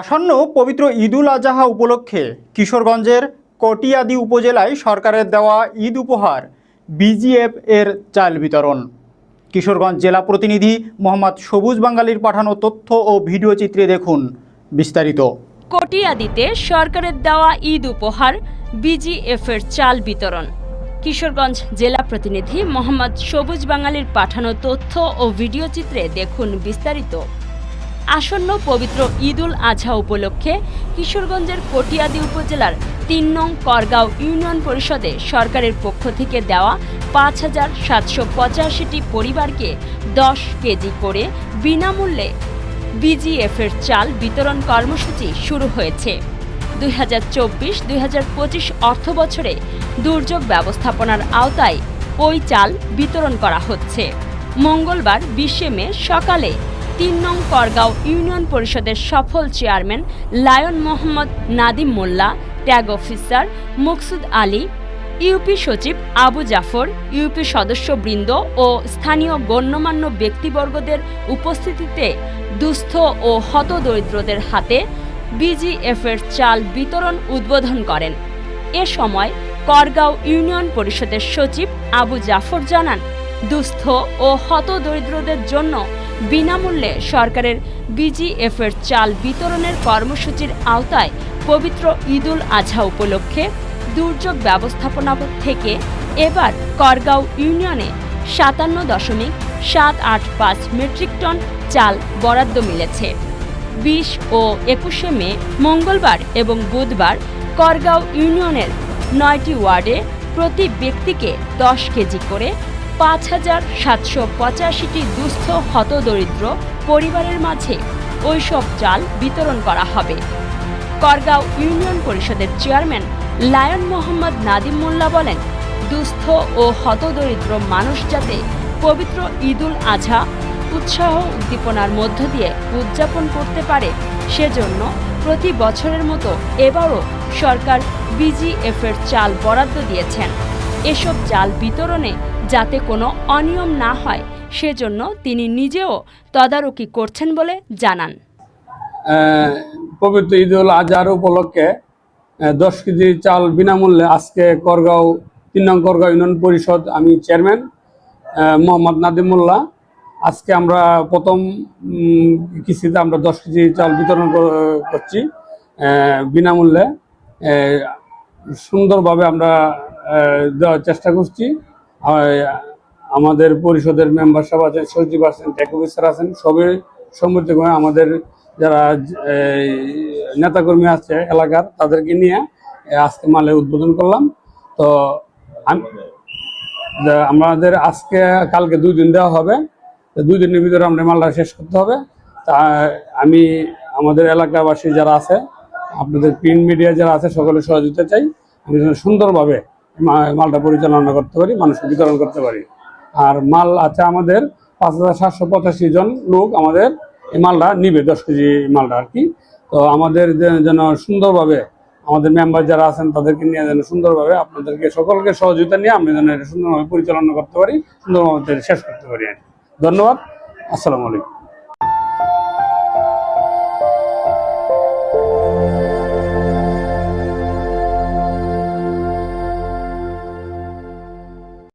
আসন্ন পবিত্র ঈদুল আজহা উপলক্ষে কিশোরগঞ্জের কটিয়াদি উপজেলায় সরকারের দেওয়া ঈদ উপহার, বিজিএফ এর চাল বিতরণ। কিশোরগঞ্জ জেলা প্রতিনিধি মোহাম্মদ সবুজ বাঙ্গালির পাঠানো তথ্য ও ভিডিও চিত্রে দেখুন বিস্তারিত। কটিয়াদিতে সরকারের দেওয়া ঈদ উপহার বিজিএফের চাল বিতরণ। কিশোরগঞ্জ জেলা প্রতিনিধি মোহাম্মদ সবুজ বাঙালির পাঠানো তথ্য ও ভিডিও চিত্রে দেখুন বিস্তারিত। আসন্ন পবিত্র ঈদুল আজহা উপলক্ষে কিশোরগঞ্জের কটিয়াদি উপজেলার তিন নং করগাঁও ইউনিয়ন পরিষদে সরকারের পক্ষ থেকে দেওয়া পাঁচ হাজার সাতশো পঁচাশিটি পরিবারকে দশ কেজি করে বিনামূল্যে বিজিএফের চাল বিতরণ কর্মসূচি শুরু হয়েছে। দুই হাজার চব্বিশ, দুই হাজার পঁচিশ অর্থ বছরে দুর্যোগ ব্যবস্থাপনার আওতায় ওই চাল বিতরণ করা হচ্ছে। মঙ্গলবার বিশে মে সকালে তিন নং করগাঁও ইউনিয়ন পরিষদের সফল chairman lion Mohammad Nadim Molla, tag officer Maksud Ali, UP সচিব আবু জাফর, ইউপি সদস্যবৃন্দ ও স্থানীয় গণ্যমান্য ব্যক্তিবর্গদের উপস্থিতিতে দুস্থ ও হতদরিদ্রদের হাতে বিজিএফের চাল বিতরণ উদ্বোধন করেন। এ সময় করগাঁও ইউনিয়ন পরিষদের সচিব আবু জাফর জানান, দুস্থ ও হতদরিদ্রদের জন্য বিনামূল্যে সরকারের বিজিএফের চাল বিতরণের কর্মসূচির আওতায় পবিত্র ঈদুল আজহা উপলক্ষে দুর্যোগ ব্যবস্থাপনা থেকে এবার করগাঁও ইউনিয়নে সাতান্ন দশমিক সাত আট পাঁচ মেট্রিক টন চাল বরাদ্দ মিলেছে। বিশ ও একুশে মে, মঙ্গলবার এবং বুধবার করগাঁও ইউনিয়নের নয়টি ওয়ার্ডে প্রতি ব্যক্তিকে দশ কেজি করে পাঁচ হাজার সাতশো পঁচাশিটি দুস্থ হতদরিদ্র পরিবারের মাঝে ওইসব চাল বিতরণ করা হবে। করগাঁও ইউনিয়ন পরিষদের চেয়ারম্যান লায়ন মোহাম্মদ নাদিম মোল্লা বলেন, দুস্থ ও হতদরিদ্র মানুষ যাতে পবিত্র ঈদুল আজহা উৎসাহ উদ্দীপনার মধ্য দিয়ে উদযাপন করতে পারে, সেজন্য প্রতি বছরের মতো এবারও সরকার বিজিএফের চাল বরাদ্দ দিয়েছেন। এসব চাল বিতরণে যাতে কোনো অনিয়ম না হয়, সেজন্য তিনি নিজেও তদারকি করছেন বলে জানান। পবিত্র ঈদ উল আজহার উপলক্ষে দশ কেজি চাল বিনামূল্যে আজকে করগাঁও, তিন নং করগাঁও ইউনিয়ন পরিষদ আমি চেয়ারম্যান মোহাম্মদ নাদিমুল্লাহ আজকে আমরা প্রথম কিস্তিতে আমরা দশ কেজি চাল বিতরণ করছি বিনামূল্যে। সুন্দরভাবে আমরা দেওয়ার চেষ্টা করছি। আমাদের পরিষদের মেম্বার সব আছেন সচিব আছেন ট্যাক অফিসার আছেন সবে সম্মতি করে আমাদের যারা নেতাকর্মী আছে এলাকার, তাদেরকে নিয়ে আজকে মালে উদ্বোধন করলাম। তো আমাদের আজকে, কালকে দুই দিন দেওয়া হবে। দুই দিনের ভিতরে আমরা মালটা শেষ করতে হবে। তা, আমি আমাদের এলাকাবাসী যারা আছে, আপনাদের প্রিন্ট মিডিয়া যারা আছে, সকলে সহযোগিতা চাই। আমি সুন্দরভাবে মালটা পরিচালনা করতে পারি, মানুষকে বিতরণ করতে পারি। আর মাল আছে আমাদের পাঁচ হাজার সাতশো পঁচাশি জন লোক আমাদের এই মালটা নিবে, দশ কেজি মালটা আর কি। তো আমাদের যেন সুন্দরভাবে আমাদের মেম্বার যারা আছেন তাদেরকে নিয়ে যেন সুন্দরভাবে আপনাদেরকে সকলকে সহযোগিতা নিয়ে আমরা যেন সুন্দরভাবে পরিচালনা করতে পারি, সুন্দরভাবে শেষ করতে পারি আর। ধন্যবাদ, আসসালামু আলাইকুম।